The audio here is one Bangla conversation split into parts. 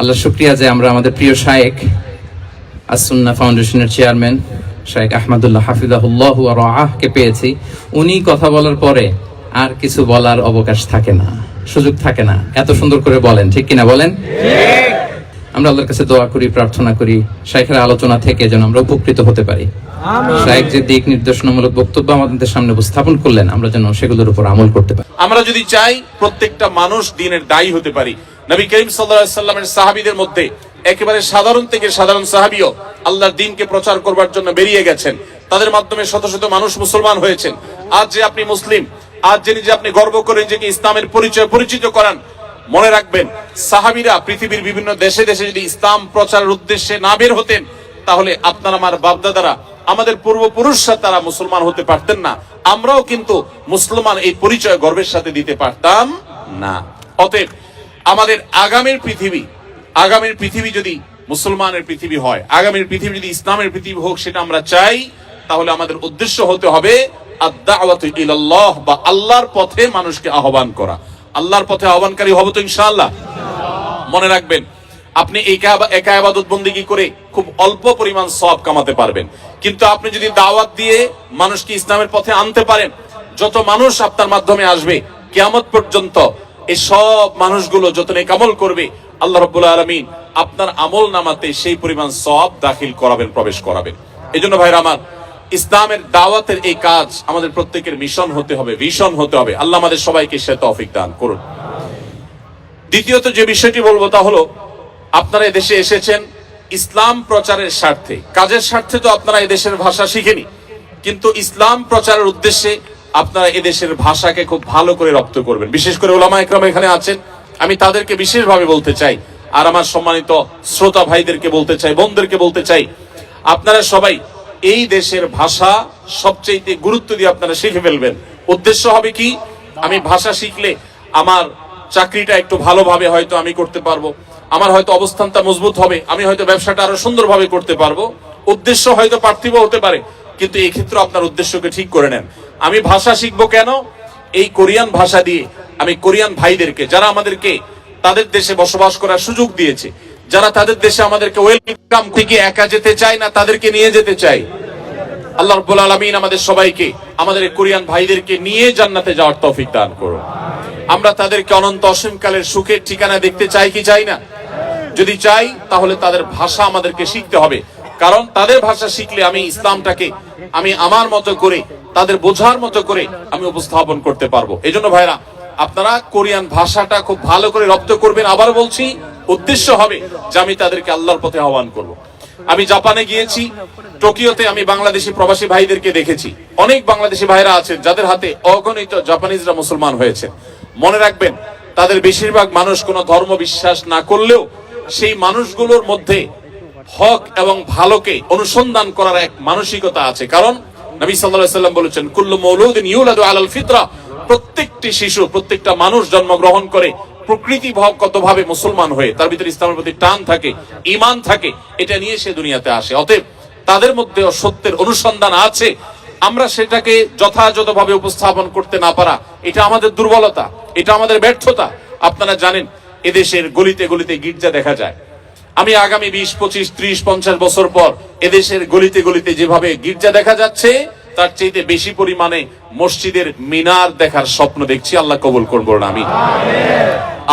আল্লাহ শুক্রিয়া যে আমরা আমাদের প্রিয় শায়েক আসুন্না ফাউন্ডেশনের চেয়ারম্যান শায়েক আহমদুল্লাহ হাফিজাহুল্লাহ রাহকে পেয়েছি। উনি কথা বলার পরে আর কিছু বলার অবকাশ থাকে না সুযোগ থাকে না। এত সুন্দর করে বলেন ঠিক কিনা বলেন? আমরা আল্লাহর কাছে দোয়া করি প্রার্থনা করি শাইখের আলোচনা থেকে যেন আমরা উপকৃত হতে পারি। শাইখ যে দিক নির্দেশনামূলক বক্তব্য আমাদের সামনে উপস্থাপন করলেন আমরা যেন সেগুলোর উপর আমল করতে পারি। আমরা যদি চাই প্রত্যেকটা মানুষ দিনের দায়ী হতে পারি নবী করিম সাল্লামের সাহাবিদের মধ্যে একেবারে সাধারণ থেকে সাধারণ সাহাবিও আল্লাহর দিনকে প্রচার করবার জন্য বেরিয়ে গেছেন। তাদের মাধ্যমে শত শত মানুষ মুসলমান হয়েছেন। আজ যে আপনি মুসলিম, আজ যে নিজে আপনি গর্ব করে নিজেকে ইসলামের পরিচয় পরিচিত করান, মনে রাখবেন, সাহাবিরা পৃথিবীর বিভিন্ন দেশে দেশে যদি ইসলাম প্রচারের উদ্দেশ্যে না বের হতেন, তাহলে আপনার আমার বাপদাদারা, আমাদের পূর্বপুরুষরা তারা মুসলমান হতে পারতেন না। আমরাও কিন্তু মুসলমান এই পরিচয় গর্বের সাথে দিতে পারতাম না। অতএব আমাদের আগামীর পৃথিবী আগামীর পৃথিবী যদি মুসলমানের পৃথিবী হয়, আগামীর পৃথিবী যদি ইসলামের পৃথিবী হোক, সেটা আমরা চাই, তাহলে আমাদের উদ্দেশ্য হতে হবে ইলাল্লাহ বা আল্লাহর পথে মানুষকে আহ্বান করা। আল্লাহর পথে আহ্বানকারী হব তো ইনশাআল্লাহ। মনে রাখবেন, আপনি একা আবাদত বন্দিগি করে খুব অল্প পরিমাণ সব কামাতে পারবেন। কিন্তু আপনি যদি দাওয়াত দিয়ে মানুষকে ইসলামের পথে আনতে পারেন, যত মানুষ আপনার মাধ্যমে আসবে, কিয়ামত পর্যন্ত এই সব মানুষগুলো যত কামল করবে, আল্লাহ রব্বুল আলমিন আপনার আমল নামাতে সেই পরিমাণ সব দাখিল করাবেন, প্রবেশ করাবেন। এই জন্য ভাইরা আমার, ইসলামের দাওয়াতের এই কাজ আমাদের প্রত্যেকের মিশন হতে হবে ভীষণ হতে হবে। আল্লাহ আমাদের সবাইকে সে তৌফিক দান করুন। দ্বিতীয়ত যে বিষয়টি বলব তা হলো, আপনারা এদেশে এসেছেন, ইসলাম প্রচারের স্বার্থে। কাজের স্বার্থে তো আপনারা এদেশের ভাষা শিখেনি, কিন্তু ইসলাম প্রচারের উদ্দেশ্যে আপনারা এদেশের ভাষাকে খুব ভালো করে রপ্ত করবেন। বিশেষ করে ওলামা একরাম এখানে আছেন। আমি তাদেরকে বিশেষভাবে বলতে চাই, আর আমার সম্মানিত শ্রোতা ভাইদেরকে বলতে চাই, বোনদেরকে বলতে চাই, আপনারা সবাই এই দেশের ভাষা সবচেয়ে গুরুত্ব দিয়ে আপনারা শিখে ফেলবেন। উদ্দেশ্য হবে কি? আমি ভাষা শিখলে আমার চাকরিটা একটু ভালোভাবে হয়তো আমি করতে পারব। আমার হয়তো অবস্থানটা মজবুত হবে। আমি হয়তো ব্যবসাটা আরও সুন্দরভাবে করতে পারব। উদ্দেশ্য হয়তো পার্থিব হতে পারে। কিন্তু এই ক্ষেত্রে আপনার উদ্দেশ্যকে ঠিক করে নেন। আমি ভাষা শিখব কেন? এই কোরিয়ান ভাষা দিয়ে আমি কোরিয়ান ভাইদেরকে, যারা আমাদেরকে তাদের দেশে বসবাস করার সুযোগ দিয়েছে, যারা তাদের দেশে আমাদেরকে ওয়েলকাম থেকে একা যেতে চায় না, তাদেরকে নিয়ে যেতে চাই আল্লাহ রাব্বুল আলামিন আমাদের সবাইকে, আমাদের কোরিয়ান ভাইদেরকে নিয়ে জান্নাতে যাওয়ার তৌফিক দান করুন। আমরা তাদেরকে অনন্ত অসীমকালের সুখের ঠিকানা দেখতে চাই কি চাই না? যদি চাই, তাহলে তাদের ভাষা আমাদেরকে শিখতে হবে। কারণ তাদের ভাষা শিখলে আমি ইসলামটাকে, আমি আমার মতো করে, তাদের বোঝার মতো করে আমি উপস্থাপন করতে পারব। এই জন্য ভাইরা, আপনারা কোরিয়ান ভাষাটা খুব ভালো করে রপ্ত করবেন। আবার বলছি, উদ্দেশ্য হবে যে আমি তাদেরকে আল্লাহর পথে আহ্বান করব। আমি জাপানে গিয়েছি, টোকিওতে আমি বাংলাদেশি প্রবাসী ভাইদেরকে দেখেছি। অনেক বাংলাদেশি ভাইরা আছেন যাদের হাতে অগণিত জাপানিজরা মুসলমান হয়েছে মনে রাখবেন, তাদের বেশিরভাগ মানুষ কোনো ধর্ম বিশ্বাস না করলেও সেই মানুষগুলোর মধ্যে হক এবং ভালোকে অনুসন্ধান করার এক মানসিকতা আছে। কারণ নবী সাল্লাম বলেছেন, কুল্লু ইউলাদু আলাল ফিতরা। প্রত্যেকটি শিশু, প্রত্যেকটা মানুষ জন্মগ্রহণ করে প্রকৃতি ভাবে মুসলমান হয়ে তার ভিতরে ইসলামের প্রতি টান থাকে ইমান থাকে, এটা নিয়ে সে দুনিয়াতে আসে। অতএব তাদের মধ্যে সত্যের অনুসন্ধান আছে। আমরা সেটাকে যথাযথভাবে উপস্থাপন করতে না পারা, এটা আমাদের দুর্বলতা, এটা আমাদের ব্যর্থতা। আপনারা জানেন, এদেশের গলিতে গলিতে গির্জা দেখা যায়। আমি আগামী বিশ, পঁচিশ, ত্রিশ, পঞ্চাশ বছর পর এদেশের গলিতে গলিতে যেভাবে গির্জা দেখা যাচ্ছে, তার চাইতে বেশি পরিমাণে মসজিদের মিনার দেখার স্বপ্ন দেখছি। আল্লাহ কবুল করব না আমি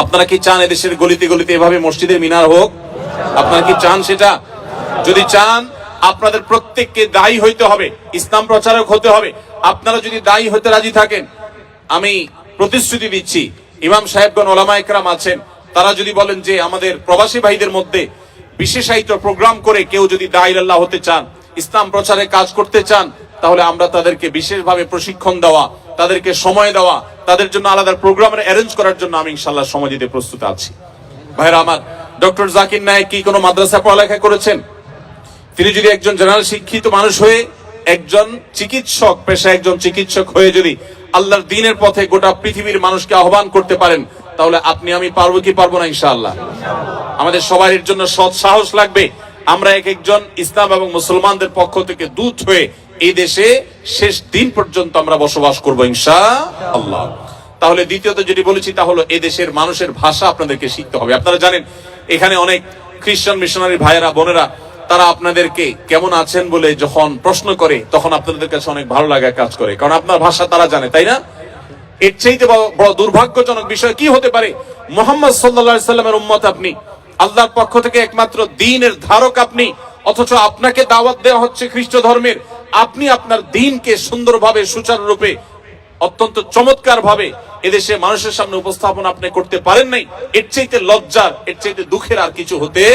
আপনারা কি চান এদেশের গলিতে গলিতে এভাবে মসজিদের মিনার হোক? আপনারা কি চান সেটা? যদি চান, আপনাদের প্রত্যেককে দায়ী হইতে হবে, ইসলাম প্রচারক হতে হবে। আপনারা যদি দায়ী হতে রাজি থাকেন, আমি প্রতিশ্রুতি দিচ্ছি, ইমাম সাহেবগণ ওলামা একরাম আছেন তারা যদি বলেন যে আমাদের প্রবাসী ভাইদের মধ্যে বিশেষায়িত প্রোগ্রাম করে কেউ যদি দায়ী আল্লাহ হতে চান, ইসলাম প্রচারে কাজ করতে চান, তাহলে আমরা তাদেরকে বিশেষভাবে প্রশিক্ষণ দেওয়া, তাদেরকে সময় দেওয়া, তাদের জন্য আলাদা প্রোগ্রামের অ্যারেঞ্জ করার জন্য আমি ইনশাল্লাহ সময় দিতে প্রস্তুত আছি। ভাইরা আমার, ডক্টর জাকির নায়ক কি কোনো মাদ্রাসা পড়ালেখা করেছেন? তিনি যদি একজন জেনারেল শিক্ষিত মানুষ হয়ে একজন চিকিৎসক পেশা একজন চিকিৎসক হয়ে যদি আল্লাহর দিনের পথে গোটা পৃথিবীর মানুষকে আহ্বান করতে পারেন তাহলে আপনি আমি পারব কি পারব না ইনশাআল্লাহ? আমাদের সবার জন্য সৎ সাহস লাগবে। আমরা এক একজন ইসলাম এবং মুসলমানদের পক্ষ থেকে দূত হয়ে এই দেশে শেষ দিন পর্যন্ত আমরা বসবাস করব ইনশা আল্লাহ তাহলে দ্বিতীয়ত যেটি বলেছি, তা হলো এই দেশের মানুষের ভাষা আপনাদেরকে শিখতে হবে। আপনারা জানেন, এখানে অনেক খ্রিস্টান মিশনারি ভাইয়েরা, বোনেরা, তারা আপনাদেরকে কেমন আছেন বলে যখন প্রশ্ন করে, তখন আপনাদের কাছে অনেক ভালো লাগা কাজ করে। কারণ আপনার ভাষা তারা জানে, তাই না? এর চাইতে বড় দুর্ভাগ্যজনক বিষয় কি হতে পারে? মোহাম্মদ সাল্লা সাল্লামের উম্মত আপনি। আল্লাহর পক্ষ থেকে একমাত্র দিনের ধারক আপনি। অথচ আপনাকে দাওয়াত দেওয়া হচ্ছে খ্রিস্ট ধর্মের। আপনি আপনার দিনকে সুন্দরভাবে, সুচারুরূপে, অত্যন্ত চমৎকার ভাবে এদেশে মানুষের সামনে উপস্থাপন আপনি করতে পারেন নাই। এর চাইতে লজ্জার, এর চাইতে দুঃখের আর কিছু হতে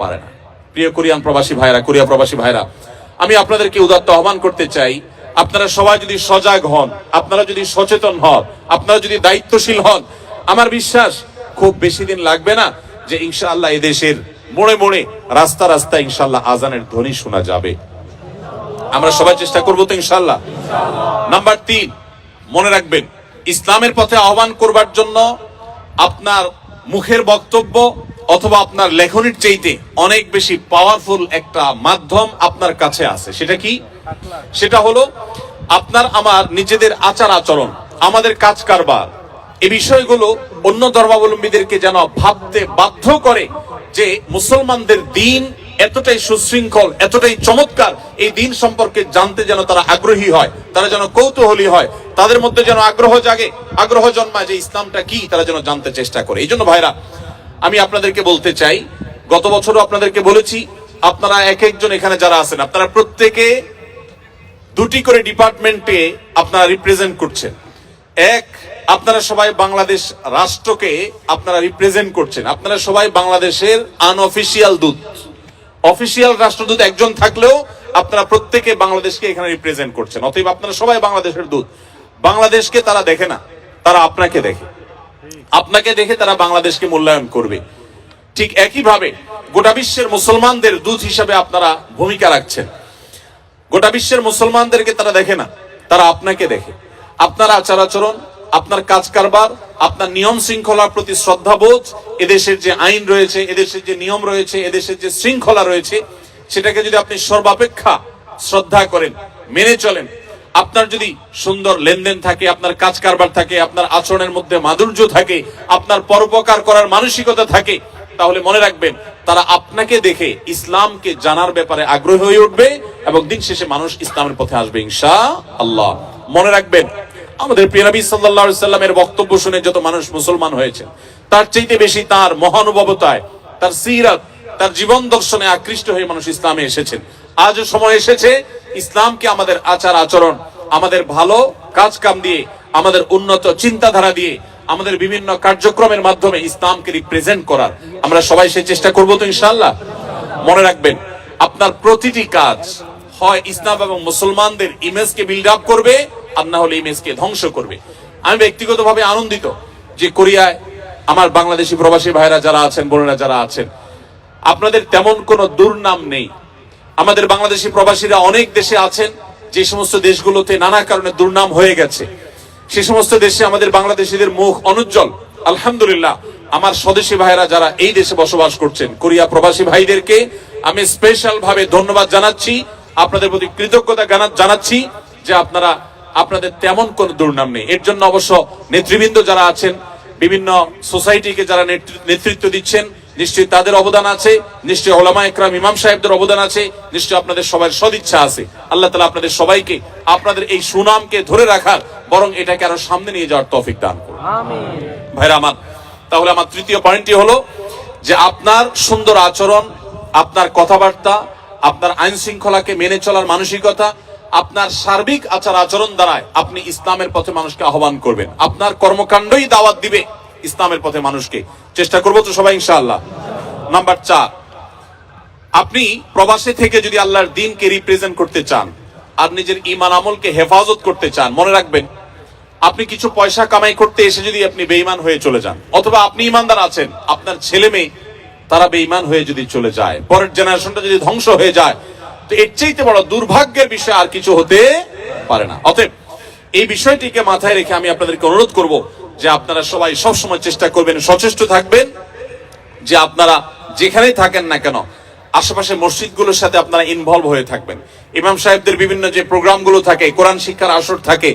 পারে না। প্রিয় কোরিয়ান প্রবাসী ভাইরা কোরিয়া প্রবাসী ভাইরা আমি আপনাদেরকে উদাত্ত আহ্বান করতে চাই আপনারা সবাই যদি সজাগ হন, আপনারা যদি সচেতন হন, আপনারা যদি দায়িত্বশীল হন, আমার বিশ্বাস খুব বেশি দিন লাগবে না যে ইনশাআল্লাহ এদেশের মোড়ে মোড়ে, রাস্তা রাস্তা ইনশাআল্লাহ আজানের ধ্বনি শোনা যাবে। আমরা সবাই চেষ্টা করব তো ইনশাআল্লাহ। নাম্বার তিন, মনে রাখবেন, ইসলামের পথে আহ্বান করবার জন্য আপনার মুখের বক্তব্য অথবা আপনার লেখনির চাইতে অনেক বেশি পাওয়ারফুল একটা মাধ্যম আপনার কাছে আছে। সেটা কি? সেটা হলো আপনার আমার নিজেদের আচার আচরণ, আমাদের কাজ কারবার। এই বিষয়গুলো অন্য ধর্মাবলম্বীদেরকে যেন ভাবতে বাধ্য করে যে মুসলমানদের দিন এতটাই সুশৃঙ্খল, এতটাই চমৎকার, এই দিন সম্পর্কে জানতে যেন তারা আগ্রহী হয়, তারা যেন কৌতূহলী হয়, তাদের মধ্যে যেন আগ্রহ জাগে, আগ্রহ জন্মায় যে ইসলামটা কি, তারা যেন জানতে চেষ্টা করে। এই জন্য ভাইরা, আমি আপনাদেরকে বলতে চাই, গত বছরও আপনাদেরকে বলেছি, আপনারা এক একজন এখানে যারা আছেন, আপনারা প্রত্যেকে দুটি করে ডিপার্টমেন্টে আপনারা রিপ্রেজেন্ট করছেন। এক, আপনারা সবাই বাংলাদেশ রাষ্ট্রকে আপনারা রিপ্রেজেন্ট করছেন। আপনারা সবাই বাংলাদেশের আনঅফিসিয়াল দূত। অফিসিয়াল রাষ্ট্রদূত একজন থাকলেও আপনারা প্রত্যেকে বাংলাদেশকে এখানে রিপ্রেজেন্ট করছেন। অতএব আপনারা সবাই বাংলাদেশের দূত। বাংলাদেশকে তারা দেখে না, তারা আপনাকে দেখে। আপনাকে দেখে তারা বাংলাদেশকে মূল্যায়ন করবে। ঠিক একইভাবে গোটা বিশ্বের মুসলমানদের দূত হিসাবে আপনারা ভূমিকা রাখছেন। গোটা বিশ্বের মুসলমানদেরকে তারা দেখে না, তারা আপনাকে দেখে। আপনার আচার আচরণ, আপনার কাজ কারবার, আপনার নিয়ম শৃঙ্খলার প্রতি শ্রদ্ধাবোধ, এদেশের যে আইন রয়েছে, এদেশের যে নিয়ম রয়েছে, এদেশের যে শৃঙ্খলা রয়েছে, সেটাকে যদি আপনি সর্বাপেক্ষা শ্রদ্ধা করেন, মেনে চলেন, আপনার যদি সুন্দর লেনদেন থাকে, আপনার কাজ কারবার থাকে, আপনার আচরণের মধ্যে মাধুর্য থাকে, আপনার পরোপকার করার মানসিকতা থাকে, তাহলে মনে রাখবেন, তারা আপনাকে দেখে ইসলামকে জানার ব্যাপারে আগ্রহী হয়ে উঠবে এবং দিন শেষে মানুষ ইসলামের পথে আসবে ইনশা আল্লাহ মনে রাখবেন, আমাদের প্রিয় নবী সাল্লামের বক্তব্য শুনে যত মানুষ মুসলমান হয়েছে, তার চাইতে বেশি তার মহানুভবতায়, তার সিরাত, তার জীবন দর্শনে আকৃষ্ট হয়ে মানুষ ইসলামে এসেছেন। আজও সময় এসেছে, ইসলামকে আমাদের আচার আচরণ, আমাদের ভালো কাজ কাম দিয়ে, আমাদের উন্নত চিন্তাধারা দিয়ে, আমাদের বিভিন্ন কার্যক্রমের মাধ্যমে ইসলামকে রিপ্রেজেন্ট করার। আমরা সবাই সেই চেষ্টা করব তো ইনশাল্লাহ মনে রাখবেন, আপনার প্রতিটি কাজ হয় ইসলাম এবং মুসলমানদের ইমেজকে বিল্ড আপ করবে আর না হলে ইমেজকে ধ্বংস করবে। আমি ব্যক্তিগতভাবে আনন্দিত যে কোরিয়ায় আমার বাংলাদেশি প্রবাসী ভাইরা যারা আছেন, বোনেরা যারা আছেন, আপনাদের তেমন কোনো দুর্নাম নেই। আমাদের বাংলাদেশি প্রবাসীরা অনেক দেশে আছেন, যে সমস্ত দেশগুলোতে নানা কারণে দুর্নাম হয়ে গেছে। সে সমস্ত দেশে আমাদের বাংলাদেশিদের মুখ অনুজ্জ্বল। আলহামদুলিল্লাহ, আমার স্বদেশী ভাইরা যারা এই দেশে বসবাস করছেন, কোরিয়া প্রবাসী ভাইদেরকে আমি স্পেশাল ভাবে ধন্যবাদ জানাচ্ছি। আপনাদের প্রতি কৃতজ্ঞতা জানা- জানাচ্ছি যে আপনারা আপনাদের তেমন কোন দুর্নাম নেই। এর জন্য অবশ্য নেতৃবৃন্দ যারা আছেন বিভিন্ন সোসাইটিকে যারা নেতৃ- নেতৃত্ব দিচ্ছেন নিশ্চয়ই তাদের অবদান আছে নিশ্চয়ই ওলামা একরাম ইমাম সাহেবদের অবদান আছে নিশ্চয়ই আপনাদের সবার সদিচ্ছা আছে। আল্লাহ তালা আপনাদের সবাইকে আপনাদের এই সুনামকে ধরে রাখার বরং এটাকে আরও সামনে নিয়ে যাওয়ার তৌফিক দান করুন। ভাইরা আমার তাহলে আমার তৃতীয় পয়েন্টটি হলো যে আপনার সুন্দর আচরণ আপনার কথাবার্তা আপনার আইন শৃঙ্খলাকে মেনে চলার মানসিকতা, আপনার সার্বিক আচার আচরণ দ্বারায় আপনি ইসলামের পথে মানুষকে আহ্বান করবেন। আপনার কর্মকাণ্ডই দাওয়াত দিবে ইসলামের পথে মানুষকে। চেষ্টা করব তো সবাই, ইনশাআল্লাহ। নাম্বার চার, আপনি প্রবাসে থেকে যদি আল্লাহর দিনকে রিপ্রেজেন্ট করতে চান আর নিজের ইমান আমলকে হেফাজত করতে চান, মনে রাখবেন, আপনি কিছু পয়সা কামাই করতে এসে যদি আপনি বেঈমান হয়ে চলে যান, অথবা আপনি ইমানদার আছেন, আপনার ছেলে মেয়ে তারা বেঈমান হয়ে যদি চলে যায়, পরের জেনারেশনটা যদি ধ্বংস হয়ে যায়, তো এর চাইতে বড় দুর্ভাগ্যের বিষয় আর কিছু হতে পারে না। অতএব, এই বিষয়টিকে মাথায় রেখে আমি আপনাদেরকে অনুরোধ করব যে আপনারা সবাই সবসময় চেষ্টা করবেন, সচেষ্ট থাকবেন যে আপনারা যেখানেই থাকেন না কেন, আশেপাশে মসজিদগুলোর সাথে আপনারা ইনভলভ হয়ে থাকবেন। ইমাম সাহেবদের বিভিন্ন যে প্রোগ্রামগুলো থাকে, কোরআন শিক্ষার আসর থাকে,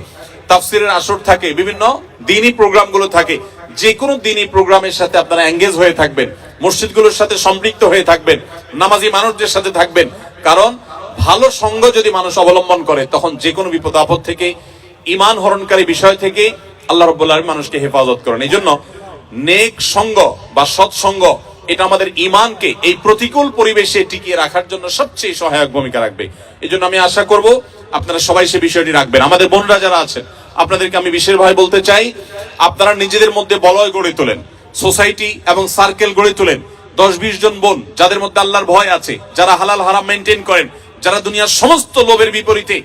তাফসিরের আসর থাকে, বিভিন্ন দিনই প্রোগ্রামগুলো থাকে যে কোনো দিনই প্রোগ্রামের সাথে আপনারা এঙ্গেজ হয়ে থাকবেন, মসজিদগুলোর সাথে সম্পৃক্ত হয়ে থাকবেন, নামাজি মানুষদের সাথে থাকবেন। কারণ ভালো সঙ্গ যদি মানুষ অবলম্বন করে, তখন যে কোনো বিপদ আপদ থেকে ইমান হরণকারী বিষয় থেকে আল্লাহ রব্বুল্লাহ মানুষকে হেফাজত করেন। এই জন্য নেক সঙ্গ বা সৎসঙ্গ এটা আমাদের ইমানকে এই প্রতিকূল পরিবেশে টিকিয়ে রাখার জন্য সবচেয়ে সহায়ক ভূমিকা রাখবে। এই জন্য আমি আশা করব আপনারা সবাই সে বিষয়টি রাখবেন। আমাদের বোনরা যারা আছেন, আপনাদেরকে আমি বিশেষভাবে বলতে চাই আপনারা নিজেদের মধ্যে বলয় গড়ে তোলেন, সোসাইটি এবং সার্কেল গড়ে তোলেন। দশ বিশ জন বোন, যাদের মধ্যে আল্লাহর ভয় আছে, যারা হালাল হারাম মেনটেন করেন, যারা দুনিয়ার সমস্ত লোভের বিপরীতে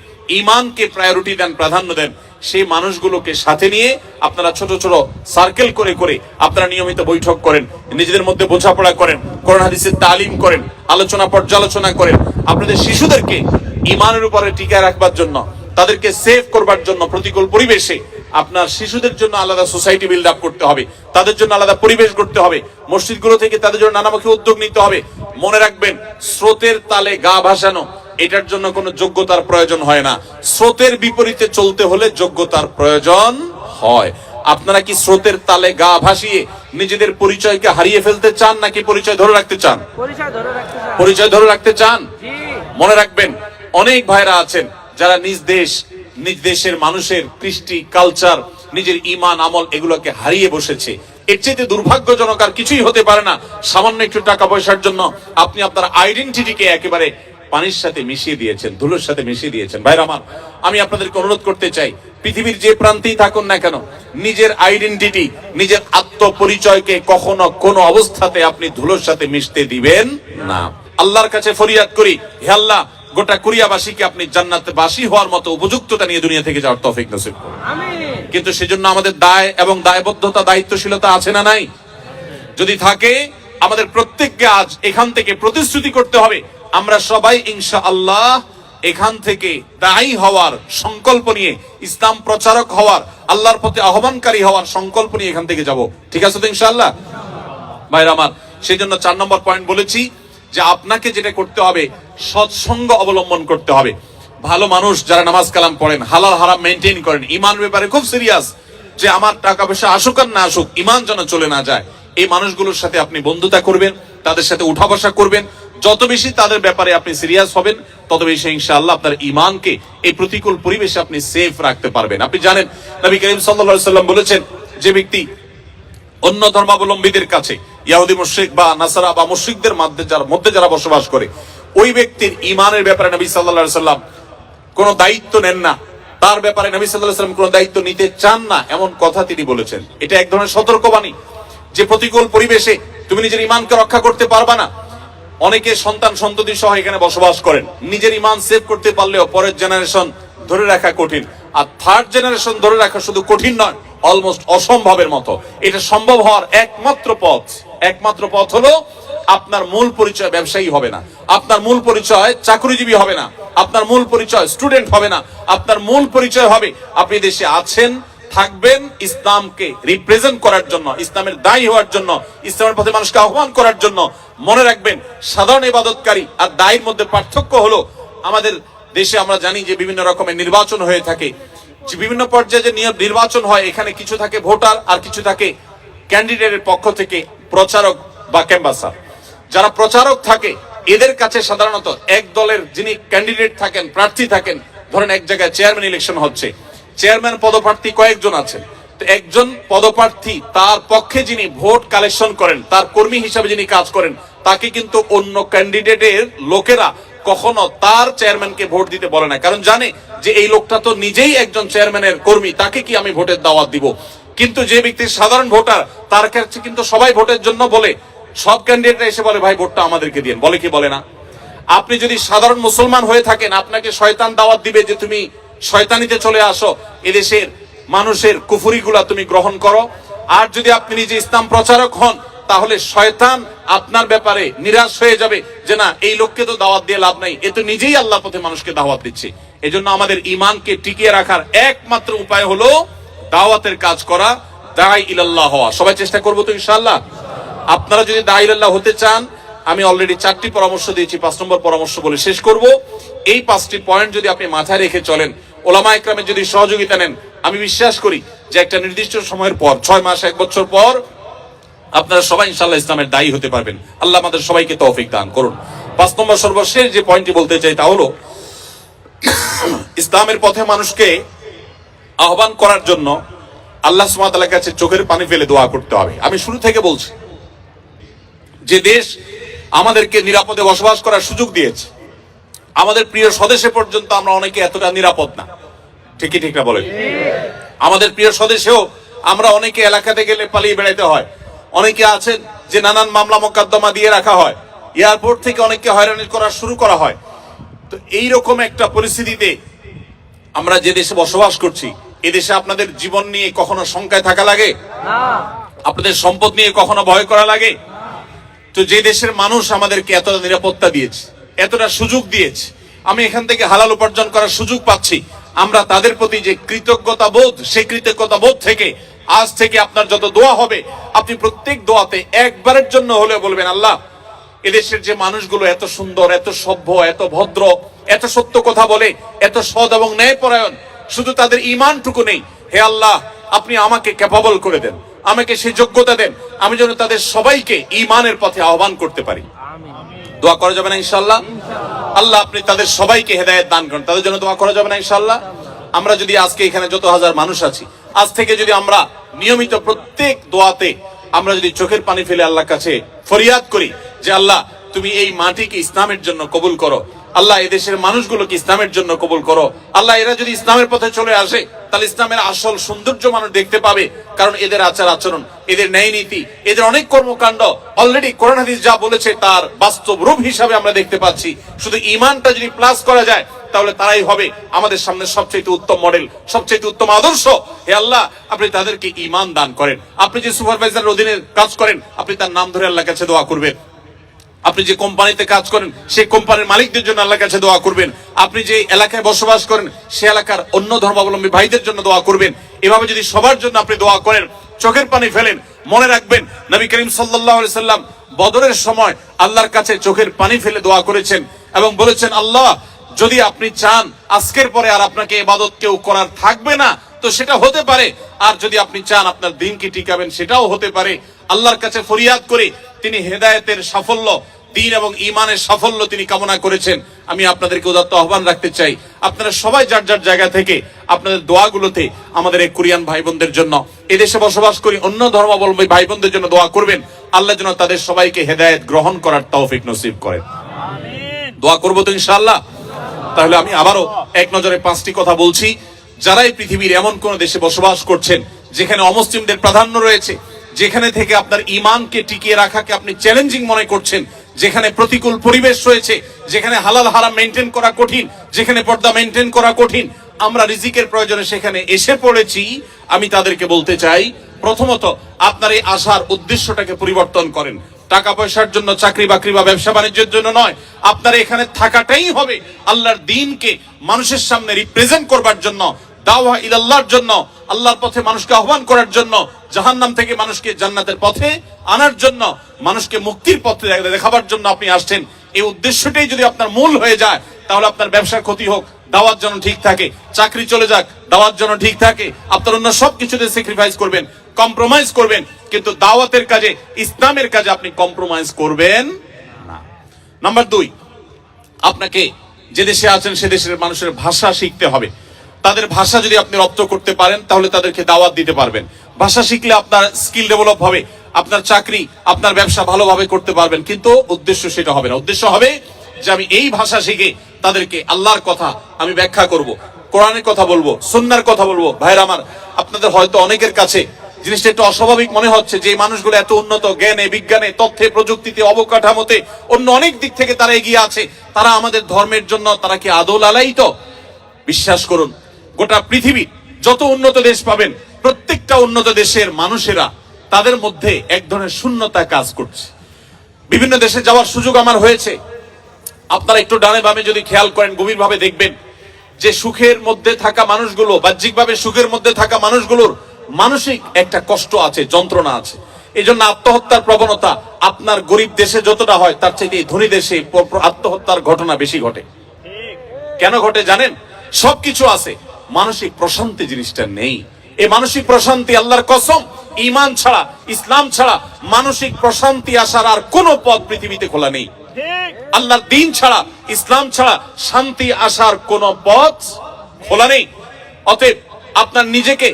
ইমানকে প্রায়োরিটি দেন, প্রাধান্য দেন, সেই মানুষগুলোকে সাথে নিয়ে আপনারা ছোট ছোট সার্কেল করে করে আপনারা নিয়মিত বৈঠক করেন, নিজেদের মধ্যে বোঝাপড়া করেন, কোরআন হাদিসের তালিম করেন, আলোচনা পর্যালোচনা করেন। আপনাদের শিশুদেরকে ইমানের উপরে টিকায় রাখবার জন্য, তাদেরকে সেভ করবার জন্য প্রতিকূল পরিবেশে আপনার শিশুদের জন্য আলাদা সোসাইটি বিল্ড আপ করতে হবে তাদের জন্য আলাদা পরিবেশ করতে হবে মসজিদগুলো থেকে তাদের জন্য নানামুখী উদ্যোগ নিতে হবে। মনে রাখবেন স্রোতের তালে গা ভাসানো এটার জন্য কোনো যোগ্যতার প্রয়োজন হয় না। স্রোতের বিপরীতে চলতে হলে যোগ্যতার প্রয়োজন হয়। আপনারা কি স্রোতের তালে গা ভাসিয়ে নিজেদের পরিচয়কে হারিয়ে ফেলতে চান নাকি পরিচয় ধরে রাখতে চান? পরিচয় ধরে রাখতে চাই। পরিচয় ধরে রাখতে চান? মনে রাখবেন অনেক ভাইরা আছেন যারা নিজ দেশ নিজ দেশের মানুষের কৃষ্টি কালচার নিজের ইমান আমল এগুলোকে হারিয়ে বসেছে। এর চেয়ে দুর্ভাগ্যজনক আর কিছুই হতে পারে না। সামান্য একটু টাকা পয়সার জন্য আপনি আপনার আইডেন্টিটিকে একেবারে পানির সাথে মিশিয়ে দিয়েছেন, ধুলোর সাথে মিশিয়ে দিয়েছেন। ভাইরা আমার, আমি আপনাদেরকে অনুরোধ করতে চাই, পৃথিবীর যে প্রান্তেই থাকুন না কেন, নিজের আইডেন্টিটি নিজের আত্মপরিচয়কে কখনো কোনো অবস্থাতে আপনি ধুলোর সাথে মিশতে দিবেন না। আল্লাহর কাছে ফরিয়াদ করি, হে আল্লাহ গোটা কুরিয়াবাসীকে আপনি জান্নাতে বাসী হওয়ার মতো উপযুক্ততা নিয়ে দুনিয়া থেকে যাওয়ার তৌফিক নসিব কিন্তু সেজন্য আমাদের দায় এবং দায়বদ্ধতা দায়িত্বশীলতা আছে না নাই? যদি থাকে আমাদের প্রত্যেককে আজ এখান থেকে প্রতিশ্রুতি করতে হবে। আমরা সবাই ইনশা আল্লাহ এখান থেকে দায়ী হওয়ার সংকল্প নিয়ে ইসলাম প্রচারক হওয়ার আল্লাহর প্রতি আহ্বানকারী হওয়ার সংকল্প নিয়ে এখান থেকে যাব। ঠিক আছে তো ইনশাআল্লাহ? ভাইরা আমার সেই জন্য চার নম্বর পয়েন্ট বলেছি যে আপনাকে যেটা করতে হবে, সৎসঙ্গ অবলম্বন করতে হবে। ভালো মানুষ যারা নামাজ কালাম পড়েন, হালাল, হারাম মেনটেন করেন, ইমান ব্যাপারে খুব সিরিয়াস যে আমার টাকা পয়সা আসুক আর না আসুক, ইমান যেন চলে না যায়, এই মানুষগুলোর সাথে আপনি বন্ধুতা করবেন, তাদের সাথে উঠা বসা করবেন। যত বেশি তাদের ব্যাপারে আপনি সিরিয়াস হবেন, তত বেশি ইনশাআল্লাহ আপনার ইমানকে এই প্রতিকূল পরিবেশে আপনি সেফ রাখতে পারবেন। আপনি জানেন, নবী করিম সাল্লাল্লাহু সাল্লাম বলেছেন, যে ব্যক্তি অন্য ধর্মাবলম্বীদের কাছে ইয়াহুদি মুশরিক বা নাসারা বা মুশরিকদের মধ্যে যারা মধ্যে যারা বসবাস করে, ওই ব্যক্তির ইমানের ব্যাপারে নবী আলাইহি সাল্লাম কোনো দায়িত্ব নেন না। তার ব্যাপারে নবী আলাইহি সাল্লাম কোনো দায়িত্ব নিতে চান না, এমন কথা তিনি বলেছেন। এটা এক ধরনের সতর্কবাণী যে প্রতিকূল পরিবেশে তুমি নিজের ইমানকে রক্ষা করতে পারবা না। অনেকে সন্তান সন্ততি সহ এখানে বসবাস করেন। নিজের ইমান সেভ করতে পারলেও পরের জেনারেশন ধরে রাখা কঠিন। আর থার্ড জেনারেশন ধরে রাখা শুধু কঠিন নয় অলমোস্ট অসম্ভবের মতো। এটা সম্ভব হওয়ার একমাত্র পথ। একমাত্র পথ হলো, আপনার মূল পরিচয় ব্যবসায়ী হবে না। আপনার মূল পরিচয় চাকরিজীবী হবে না। আপনার মূল পরিচয় স্টুডেন্ট হবে না। আপনার মূল পরিচয় হবে, আপনি দেশে আছেন, থাকবেন, ইসলামকে রিপ্রেজেন্ট করার জন্য, ইসলামের দায়ী হওয়ার জন্য, ইসলামের পথে মানুষকে আহ্বান করার জন্য মনে রাখবেন, সাধারণ ইবাদতকারী আর দায়ের মধ্যে পার্থক্য হলো, আমাদের দেশে আমরা জানি যে বিভিন্ন রকমের নির্বাচন হয়ে থাকে। বিভিন্ন পর্যায়ে যে নিয়ম নির্বাচন হয়, এখানে কিছু থাকে ভোটার আর কিছু থাকে ক্যান্ডিডেটের পক্ষ থেকে প্রচারক বা ক্যাম্বাসার যারা প্রচারক থাকে, এদের কাছে সাধারণত এক দলের যিনি ক্যান্ডিডেট থাকেন, প্রার্থী থাকেন, ধরেন এক জায়গায় চেয়ারম্যান ইলেকশন হচ্ছে। চেয়ারম্যান পদপ্রার্থী কয়েকজন আছেন। তো একজন পদপ্রার্থী, তার পক্ষে যিনি ভোট কালেকশন করেন, তার কর্মী হিসাবে যিনি কাজ করেন, তাকে কিন্তু অন্য ক্যান্ডিডেটের লোকেরা কখনো তার চেয়ারম্যানকে ভোট দিতে বলে না কারণ জানে যে এই লোকটা তো নিজেই একজন চেয়ারম্যানের কর্মী, তাকে কি আমি ভোটের দাওয়াত দিব? কিন্তু যে ব্যক্তি সাধারণ ভোটার, তার কাছে কিন্তু সবাই ভোটের জন্য বলে। সব ক্যান্ডিডেটরা এসে বলে, ভাই, ভোটটা আমাদেরকে দিন বলে কি বলে না? আপনি যদি সাধারণ মুসলমান হয়ে থাকেন, আপনাকে শয়তান দাওয়াত দিবে যে তুমি শয়তানিতে চলে আসো। এদেশের মানুষের কুফুরিগুলা তুমি গ্রহণ করো। আর যদি আপনি নিজে ইসলাম প্রচারক হন তাহলে শয়তান আপনার ব্যাপারে নিরাশ হয়ে যাবে যে না, এই লোককে তো দাওয়াত দিয়ে লাভ নাই। এ তো নিজেই আল্লাহ পথে মানুষকে দাওয়াত দিচ্ছে। এজন্য আমাদের ইমানকে টিকিয়ে রাখার একমাত্র উপায় হলো দাওয়াতের কাজ করা দায় ইলাল্লাহ হওয়া। সবাই চেষ্টা করব তো ইনশাআল্লাহ? আপনারা যদি দায় ইলাল্লাহ হতে চান, আমি অলরেডি চারটি পরামর্শ দিয়েছি, পাঁচ নম্বর পরামর্শ বলে শেষ করব। এই পাঁচটি পয়েন্ট যদি আপনি মাথায় রেখে চলেন, ওলামা একরামের যদি সহযোগিতা নেন, আমি বিশ্বাস করি যে একটা নির্দিষ্ট সময়ের পর, ছয় মাস, এক বছর পর আপনারা সবাই ইনশাল্লাহ ইসলামের দায়ী হতে পারবেন। আল্লাহ আমাদের সবাইকে তৌফিক দান করুন। পাঁচ নম্বর সর্বশেষ যে পয়েন্টটি বলতে চাই তা হলো, ইসলামের পথে মানুষকে আহ্বান করার জন্য আল্লাহ সুমাতালার কাছে চোখের পানি ফেলে দোয়া করতে হবে। আমি শুরু থেকে বলছি, যে দেশ আমাদেরকে নিরাপদে বসবাস করার সুযোগ দিয়েছে। আমাদের প্রিয় স্বদেশে পর্যন্ত আমরা অনেকে এতটা নিরাপদ না। ঠিকই ঠিক না বলেন? আমাদের প্রিয় স্বদেশেও আমরা অনেকে এলাকাতে গেলে পালিয়ে বেড়াইতে হয়। অনেকে আছেন যে নানান মামলা মোকদ্দমা দিয়ে রাখা হয়। এয়ারপোর্ট থেকে অনেককে হয়রানি করা শুরু করা হয়। তো এইরকম একটা পরিস্থিতিতে আমরা যে দেশে বসবাস করছি এ দেশে আপনাদের জীবন নিয়ে কখনো শঙ্কায় থাকা লাগে? আপনাদের সম্পদ নিয়ে কখনো ভয় করা লাগে? তো যে দেশের মানুষ আমাদেরকে এতটা নিরাপত্তা দিয়েছে এতটা সুযোগ দিয়েছে আমি এখান থেকে হালাল উপার্জন করার সুযোগ পাচ্ছি আমরা তাদের প্রতি যে কৃতজ্ঞতা বোধ সেই কৃতজ্ঞতা বোধ থেকে আজ থেকে আপনার যত দোয়া হবে আপনি প্রত্যেক দোয়াতে একবারের জন্য হলেও বলবেন আল্লাহ এদেশের যে মানুষগুলো এত সুন্দর এত সভ্য এত ভদ্র এত সত্য কথা বলে এত সৎ এবং ন্যায়পরায়ণ শুধু তাদের ইমানটুকু নেই। হে আল্লাহ আপনি আমাকে ক্যাপাবল করে দেন আমাকে সেই যোগ্যতা দেন আমি যেন তাদের সবাইকে ইমানের পথে আহ্বান করতে পারি। দোয়া করা যাবে না ইনশাল্লাহ আল্লাহ আপনি তাদের সবাইকে হেদায়েত দান করেন। তাদের জন্য দোয়া করা যাবে না ইনশাল্লাহ আমরা যদি আজকে এখানে যত হাজার মানুষ আছি আজ থেকে যদি আমরা নিয়মিত প্রত্যেক দোয়াতে আমরা যদি চোখের পানি ফেলে আল্লাহর কাছে ফরিয়াদ করি যে আল্লাহ তুমি এই মাটিকে ইসলামের জন্য কবুল করো। আল্লাহ এদেশের মানুষগুলোকে ইসলামের জন্য কবুল করো। আল্লাহ এরা যদি ইসলামের পথে চলে আসে, তাহলে ইসলামের আসল সৌন্দর্য মানুষ দেখতে পাবে, কারণ এদের আচার আচরণ, এদের ন্যায় নীতি, এদের অনেক কর্মকাণ্ড অলরেডি কোরআন হাদিস যা বলেছে তার বাস্তব রূপ হিসাবে আমরা দেখতে পাচ্ছি। শুধু ইমানটা যদি প্লাস করা যায়, তাহলে তারাই হবে আমাদের সামনে সবচেয়ে উত্তম মডেল সবচেয়ে উত্তম আদর্শ। হে আল্লাহ, আপনি তাদেরকে ইমান দান করেন। আপনি যে সুপারভাইজার অধীনে কাজ করেন, আপনি তার নাম ধরে আল্লাহ কাছে দোয়া করবেন। আপনি যে কোম্পানিতে কাজ করেন সেই কোম্পানির মালিকদের জন্য আল্লাহর কাছে দোয়া করবেন। আপনি যে এলাকায় বসবাস করেন, সে এলাকার অন্য ধর্মাবলম্বী ভাইদের জন্য দোয়া করবেন। এভাবে যদি সবার জন্য আপনি দোয়া করেন, চোখের পানি ফেলেন, মনে রাখবেন, নবী করিম আলাইহি সাল্লাম বদরের সময় আল্লাহর কাছে চোখের পানি ফেলে দোয়া করেছেন এবং বলেছেন, আল্লাহ, যদি আপনি চান, আজকের পরে আর আপনাকে ইবাদত কেউ করার থাকবে না, তো সেটা হতে পারে। আর যদি আপনি চান, আপনার দিনকে টিকাবেন, সেটাও হতে পারে। আল্লাহর কাছে ফরিয়াদ করে তিনি হেদায়েতের সাফল্য দিন এবং ইমানের সাফল্য তিনি কামনা করেছেন। আমি আপনাদেরকে উদাত্ত আহ্বান রাখতে চাই। আপনারা সবাই যার যার জায়গা থেকে আপনাদের দোয়াগুলোতে আমাদের এই কোরিয়ান ভাই বোনদের জন্য এদেশে বসবাস করি অন্য ধর্মাবলম্বী ভাই বোনদের জন্য দোয়া করবেন। আল্লাহ যেন তাদের সবাইকে হেদায়েত গ্রহণ করার তৌফিক নসিব করেন। দোয়া করব তো ইনশাআল্লাহ। তাহলে আমি আবারও এক নজরে পাঁচটি কথা বলছি। যারা এই পৃথিবীর এমন কোন দেশে বসবাস করছেন যেখানে অমুসলিমদের প্রাধান্য রয়েছে যেখানে থেকে আপনার ইমানকে টিকিয়ে রাখাকে আপনি চ্যালেঞ্জিং মনে করছেন যেখানে প্রতিকূল পরিবেশ রয়েছে, যেখানে হালাল হারাম মেনটেন করা কঠিন, যেখানে পর্দা মেনটেন করা কঠিন, আমরা রিজিকের প্রয়োজনে সেখানে এসে পড়েছি। আমি তাদেরকে বলতে চাই, প্রথমত আপনার এই আসার উদ্দেশ্যটাকে পরিবর্তন করেন। টাকা পয়সার জন্য, চাকরি বাকরি বা ব্যবসা বাণিজ্যের জন্য নয়। আপনার এখানে থাকাটাই হবে আল্লাহর দিনকে মানুষের সামনে রিপ্রেজেন্ট করবার জন্য, দাওয়া ইলাল্লাহর জন্য আল্লাহর পথে মানুষকে আহ্বান করার জন্য, জাহান্নাম থেকে মানুষকে জান্নাতের পথে আনার জন্য, মানুষকে মুক্তির পথে দেখাবার জন্য আপনি আসছেন। এই উদ্দেশ্যটাই যদি আপনার মূল হয়ে যায়, তাহলে আপনার ব্যবসার ক্ষতি হোক দাওয়ার জন্য ঠিক থাকে, চাকরি চলে যাক দাওয়ার জন্য ঠিক থাকে, আপনার অন্য সব কিছুতে স্যাক্রিফাইস করবেন কম্প্রোমাইজ করবেন, কিন্তু দাওয়াতের কাজে, ইসলামের কাজে আপনি কম্প্রোমাইজ করবেন নাম্বার দুই, আপনাকে যে দেশে আছেন, সে দেশের মানুষের ভাষা শিখতে হবে। তাদের ভাষা যদি আপনি রপ্ত করতে পারেন, তাহলে তাদেরকে দাওয়াত দিতে পারবেন। ভাষা শিখলে আপনার স্কিল ডেভেলপ হবে, আপনার চাকরি, আপনার ব্যবসা ভালোভাবে করতে পারবেন, কিন্তু উদ্দেশ্য সেটা হবে না। উদ্দেশ্য হবে যে আমি এই ভাষা শিখে তাদেরকে আল্লাহর কথা আমি ব্যাখ্যা করব, কোরআনের কথা বলব, সুন্নার কথা বলব। ভাইরা আমার, আপনাদের হয়তো অনেকের কাছে জিনিসটা একটু অস্বাভাবিক মনে হচ্ছে যে মানুষগুলো এত উন্নত জ্ঞানে, বিজ্ঞানে, তথ্যে, প্রযুক্তিতে, অবকাঠামোতে, অন্য অনেক দিক থেকে তারা এগিয়ে আছে। তারা আমাদের ধর্মের জন্য তারা কি আদৌ লালাই তো বিশ্বাস করুন গোটা পৃথিবী যত উন্নত দেশ পাবেন প্রত্যেকটা উন্নত দেশের মানুষেরা তাদের মধ্যে এক ধরনের শূন্যতা কাজ করছে। বিভিন্ন দেশে যাওয়ার সুযোগ আমার হয়েছে। আপনারা একটু ডানে বামে যদি খেয়াল করেন গভীরভাবে দেখবেন যে সুখের মধ্যে থাকা মানুষগুলো বাহ্যিকভাবে সুখের মধ্যে থাকা মানুষগুলোর মানসিক একটা কষ্ট আছে যন্ত্রণা আছে। এই জন্য আত্মহত্যার প্রবণতা আপনার গরিব দেশে যতটা হয় তার এই ধনী দেশে আত্মহত্যার ঘটনা বেশি ঘটে। কেন ঘটে জানেন? সবকিছু আছে। মানসিক প্রশান্তি জিনিসটা নেই। এই মানসিক প্রশান্তি আল্লাহর কসম ইমান ছাড়া, ইসলাম ছাড়া মানসিক প্রশান্তি আসার আর কোনো পথ পৃথিবীতে খোলা নেই। আল্লাহর দিন ছাড়া, ইসলাম ছাড়া শান্তি আসার কোনো পথ খোলা নেই। অতএব আপনার নিজেকে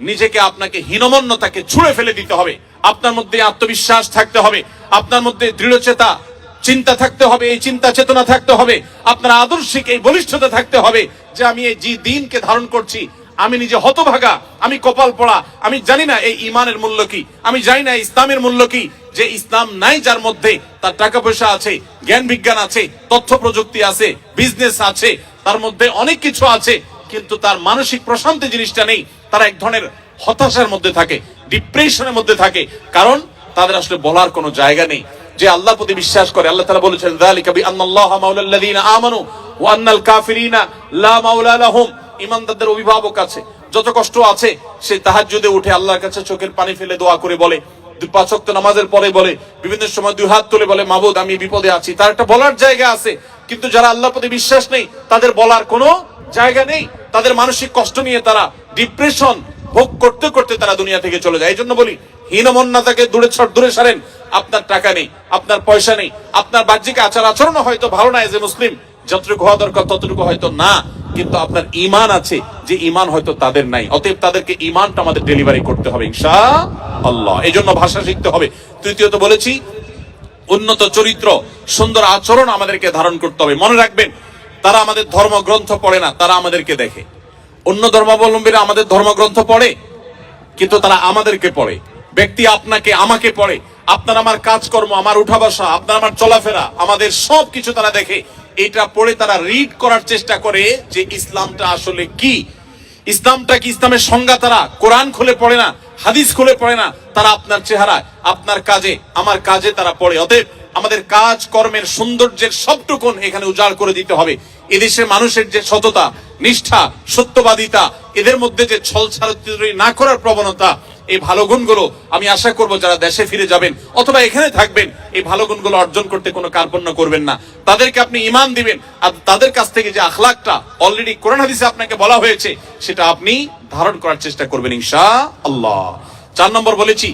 নিজেকে আপনাকে হীনমন্যতাকে ছুঁড়ে ফেলে দিতে হবে। আপনার মধ্যে আত্মবিশ্বাস থাকতে হবে। আপনার মধ্যে দৃঢ়চেতা চিন্তা থাকতে হবে, এই চিন্তা চেতনা থাকতে হবে, আপনার আদর্শিক এই বলিষ্ঠতা থাকতে হবে যে আমি এই জি দিনকে ধারণ করছি, আমি নিজে হতভাগা, আমি কপাল পড়া, আমি জানি না এই ইমানের মূল্য কি, আমি জানি না ইসলামের মূল্য কি, যে ইসলাম নাই যার মধ্যে তার টাকা পয়সা আছে, জ্ঞান বিজ্ঞান আছে, তথ্য প্রযুক্তি আছে বিজনেস আছে, তার মধ্যে অনেক কিছু আছে, কিন্তু তার মানসিক প্রশান্তি জিনিসটা নেই, তারা এক ধরনের হতাশার মধ্যে থাকে ডিপ্রেশনের মধ্যে থাকে, কারণ তাদের আসলে বলার কোনো জায়গা নেই। যে আল্লাহ প্রতি বিশ্বাস করে, আল্লাহ তাআলা বলেছেন আমানু আন্নাল কাফিরিনা লা মাওলা লাহুম। ইমানদারদের অভিভাবক আছে, যত কষ্ট আছে, সে তাহাজ্জুদে উঠে আল্লাহর কাছে চোখের পানি ফেলে দোয়া করে বলে নামাজের পরে বলে, বিভিন্ন সময় দুই হাত তুলে বলে, মাবুদ, আমি বিপদে আছি। তার একটা বলার জায়গা আছে, কিন্তু যারা আল্লাহর প্রতি বিশ্বাস নেই, তাদের বলার কোনো জায়গা নেই। তাদের মানসিক কষ্ট নিয়ে তারা ডিপ্রেশন ভোগ করতে করতে তারা দুনিয়া থেকে চলে যায়। এই জন্য বলি হীনমন্যতাকে দূরে দূরে সারেন। আপনার টাকা নেই, আপনার পয়সা নেই, আপনার বাহ্যিক আচার আচরণ হয়তো ভালো না এজ এ মুসলিম যতটুকু হওয়া দরকার, ততটুকু হয়তো না। কিন্তু আপনার ইমান আছে, যে ইমান হয়তো তাদের নাই। অতএব তাদেরকে ইমানটা আমাদের ডেলিভারি করতে হবে ইনশা আল্লাহ এই জন্য ভাষা শিখতে হবে। তৃতীয়ত বলেছি, উন্নত চরিত্র, সুন্দর আচরণ আমাদেরকে ধারণ করতে হবে। মনে রাখবেন, তারা আমাদের ধর্মগ্রন্থ পড়ে না, তারা আমাদেরকে দেখে। অন্য ধর্মাবলম্বীরা আমাদের ধর্মগ্রন্থ পড়ে, কিন্তু তারা আমাদেরকে পড়ে। ব্যক্তি আপনাকে, আমাকে পড়ে। আপনার আমার কাজকর্ম, আমার উঠা বসা আপনার আমার চলাফেরা, আমাদের সব কিছু তারা দেখে। এটা পড়ে তারা রিড করার চেষ্টা করে যে ইসলামটা আসলে কি। ইসলামটা কি ইসলামের সংজ্ঞা তারা? কোরআন খুলে পড়ে না, হাদিস খুলে পড়ে না, তারা আপনার চেহারা আপনার কাজে, আমার কাজে তারা পড়ে। অতএব আমাদের কাজ কর্মের সৌন্দর্যের সবটুকুন এখানে উজাড় করে দিতে হবে। এদেশের মানুষের যে সততা, নিষ্ঠা, সত্যবাদিতা, এদের মধ্যে যে ছল না করার প্রবণতা এই ভালো গুণগুলো আমি আশা করব যারা দেশে ফিরে যাবেন অথবা এখানে থাকবেন, এই ভালো গুণগুলো অর্জন করতে কোনো কার্পণ্য করবেন না। তাদেরকে আপনি ইমান দিবেন আর তাদের কাছ থেকে যে আখলাকটা অলরেডি কোরআন হাদিসে আপনাকে বলা হয়েছে, সেটা আপনি ধারণ করার চেষ্টা করবেন ইনশা আল্লাহ চার নম্বর বলেছি,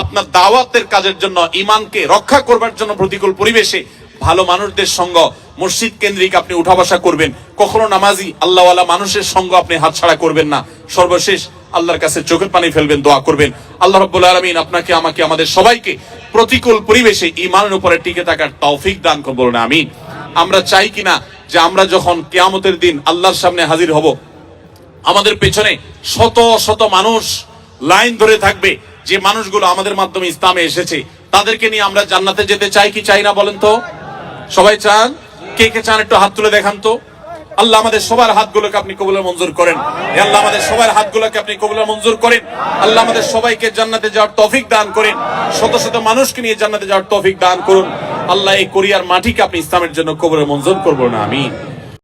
আপনার দাওয়াতের কাজের জন্য ইমানকে রক্ষা করবার জন্য প্রতিকূল পরিবেশে ভালো মানুষদের সঙ্গ মসজিদ কেন্দ্রিক আপনি উঠা বসা করবেন। কখনো নামাজি, আল্লাহওয়ালা মানুষের সঙ্গ আপনি হাতছাড়া করবেন না। সর্বশেষ আল্লাহর কাছে চোখের পানি ফেলবেন, দোয়া করবেন। আল্লাহ রব্বুল আলমিন আপনাকে, আমাকে, আমাদের সবাইকে প্রতিকূল পরিবেশে ইমানের উপরে টিকে থাকার তৌফিক দান করব না আমি আমরা চাই কিনা যে আমরা যখন কেয়ামতের দিন আল্লাহর সামনে হাজির হব, আমাদের পেছনে শত শত মানুষ লাইন ধরে থাকবে, যে মানুষগুলো আমাদের মাধ্যমে ইসলামে এসেছে, তাদেরকে নিয়ে আমরা জান্নাতে যেতে চাই কি চাই না বলেন তো? সবাই চান? কে কে চান একটু হাত তুলে দেখান তো। আল্লাহ আমাদের সবার হাতগুলোকে আপনি কবুলে মঞ্জুর করেন। আল্লাহ আমাদের সবার হাতগুলোকে আপনি কবুলে মঞ্জুর করেন। আল্লাহ আমাদের সবাইকে জান্নাতে যাওয়ার তফিক দান করেন। শত শত মানুষকে নিয়ে জান্নাতে যাওয়ার তফিক দান করুন। আল্লাহ এই কোরিয়ার মাটিকে আপনি ইসলামের জন্য কবুলে মঞ্জুর করব না, আমিন।